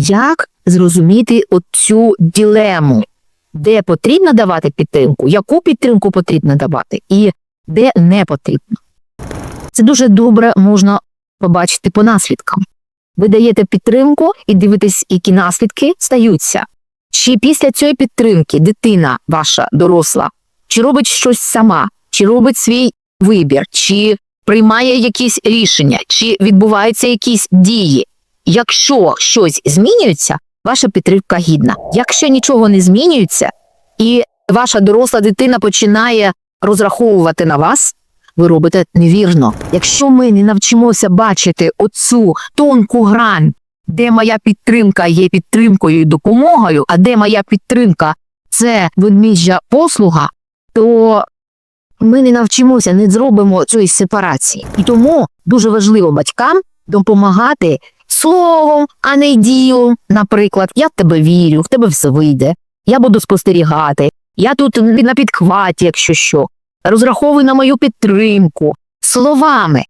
як зрозуміти оцю ділему, де потрібно давати підтримку, яку підтримку потрібно давати, і де не потрібно. Це дуже добре можна побачити по наслідкам. Ви даєте підтримку і дивитесь, які наслідки стаються. Чи після цієї підтримки дитина ваша доросла, чи робить щось сама, чи робить свій вибір, чи приймає якісь рішення, чи відбуваються якісь дії. Якщо щось змінюється, ваша підтримка гідна. Якщо нічого не змінюється, і ваша доросла дитина починає розраховувати на вас, ви робите невірно. Якщо ми не навчимося бачити оцю тонку грань, де моя підтримка є підтримкою і допомогою, а де моя підтримка це ведміжжя послуга, то ми не навчимося, не зробимо цієї сепарації. І тому дуже важливо батькам допомагати словом, а не ділом. Наприклад, я в тебе вірю, в тебе все вийде, я буду спостерігати, я тут на підхваті, якщо що, розраховуй на мою підтримку. Словами,